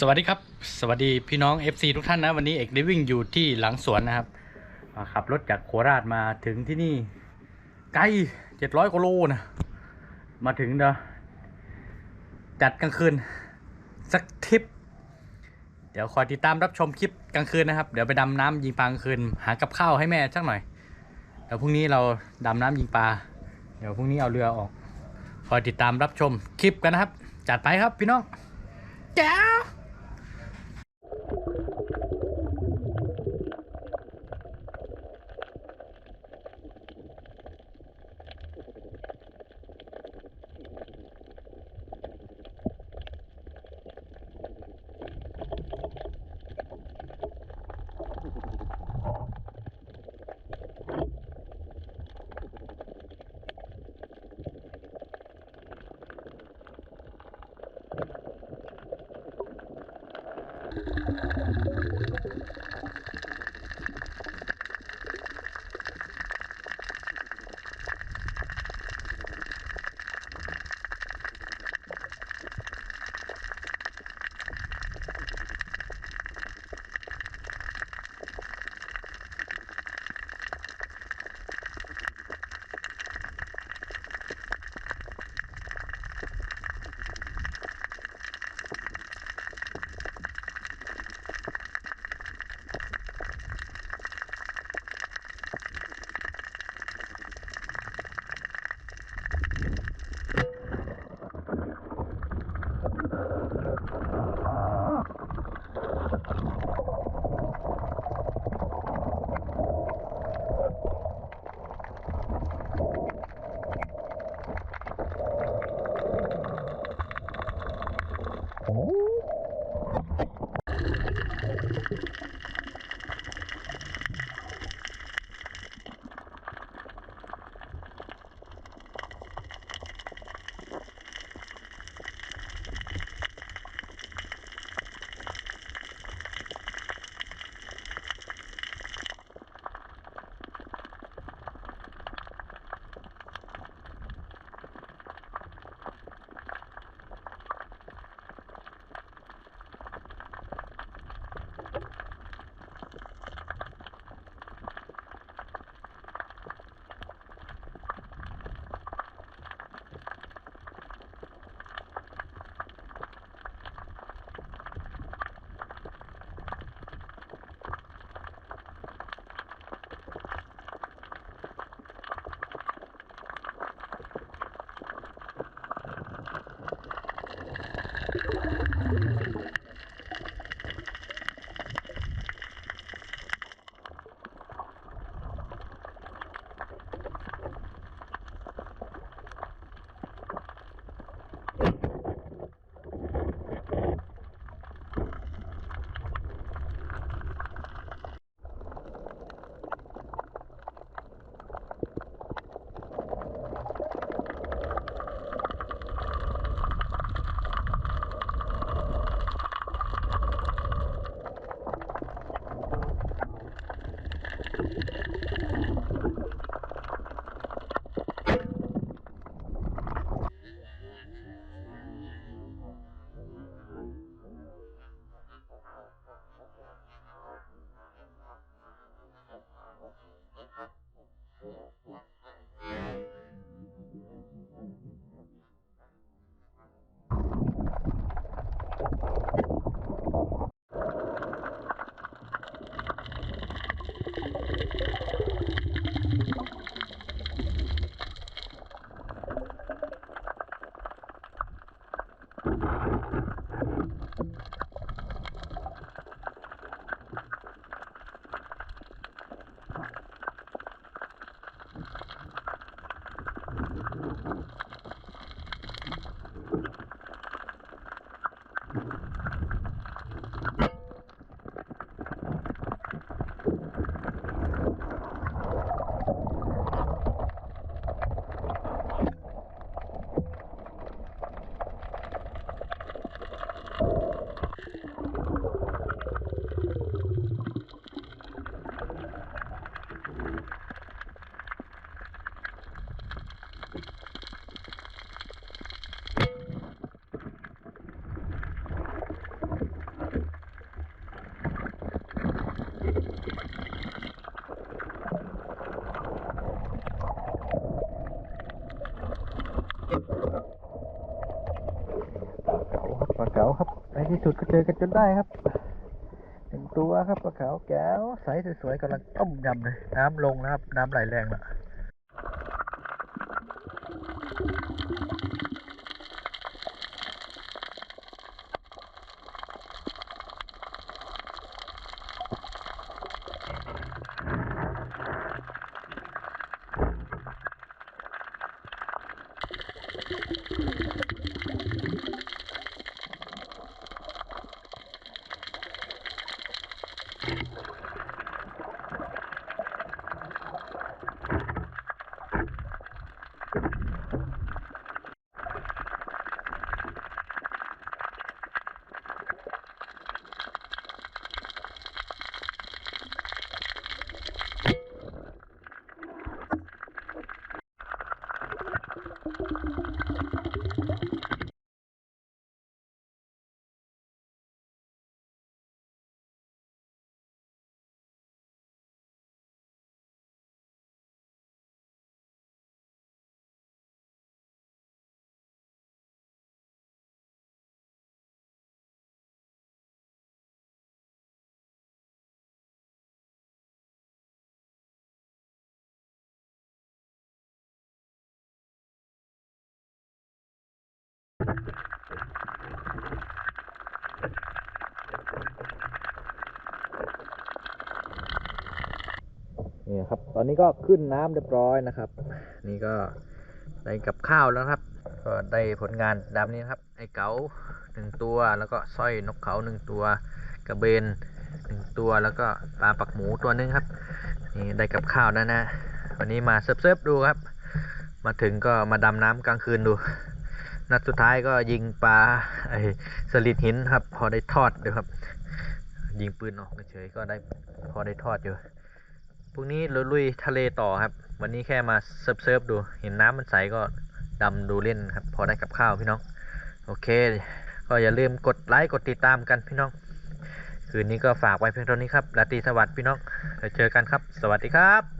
สวัสดีครับ สวัสดีพี่น้อง FC ทุกท่านนะ วันนี้เอกได้วิ่งอยู่ที่หลังสวนนะครับขับรถจากโคราชมาถึงที่นี่ ไกลเจ็ดร้อยกิโลนะ มาถึงเดะจัดกลางคืน สักทริป เดี๋ยวคอยติดตามรับชมคลิปกลางคืนนะครับ เดี๋ยวไปดำน้ำยิงปลากลางคืน หากับข้าวให้แม่สักหน่อย เดี๋ยวพรุ่งนี้เราดำน้ำยิงปลา เดี๋ยวพรุ่งนี้เอาเรือออก คอยติดตามรับชมคลิปกันนะครับ จัดไปครับพี่น้องแจ้ ว ปลาเก๋าครับปลาเก๋าครับในที่สุดก็เจอกันจนได้ครับหนึ่งตัวครับปลาเก๋าแก้วใสสวยๆกำลังต้มยำเลย น้ำลงนะครับ น้ำไหลแรงละ นี่ครับ ตอนนี้ก็ขึ้นน้ำเรียบร้อยนะครับ นี่ก็ได้กับข้าวแล้วครับ ก็ได้ผลงานดำนี้นครับ ไอ้เก๋าหนึ่งตัว แล้วก็สร้อยนกเขาหนึ่งตัว กระเบนหนึ่งตัว แล้วก็ปลาปักหมูตัวนึงครับ นี่ได้กับข้าวแล้วนะ วันนี้มาเซิร์ฟๆดูครับ มาถึงก็มาดำน้ำกลางคืนดู นัดสุดท้ายก็ยิงปลาไอ้สลิดหินครับ พอได้ทอดดูครับ ยิงปืนออกเฉยก็ได้พอได้ทอดอยู่พรุ่งนี้ลุยทะเลต่อครับ วันนี้แค่มาเซิร์ฟเซิร์ฟดู เห็นน้ำมันใสก็ดำดูเล่นครับ พอได้กับข้าวพี่น้อง โอเค ก็อย่าลืมกดไลค์กดติดตามกันพี่น้อง คืนนี้ก็ฝากไว้เพียงเท่านี้ครับราตรีสวัสดิ์พี่น้องแล้วเจอกันครับ สวัสดีครับ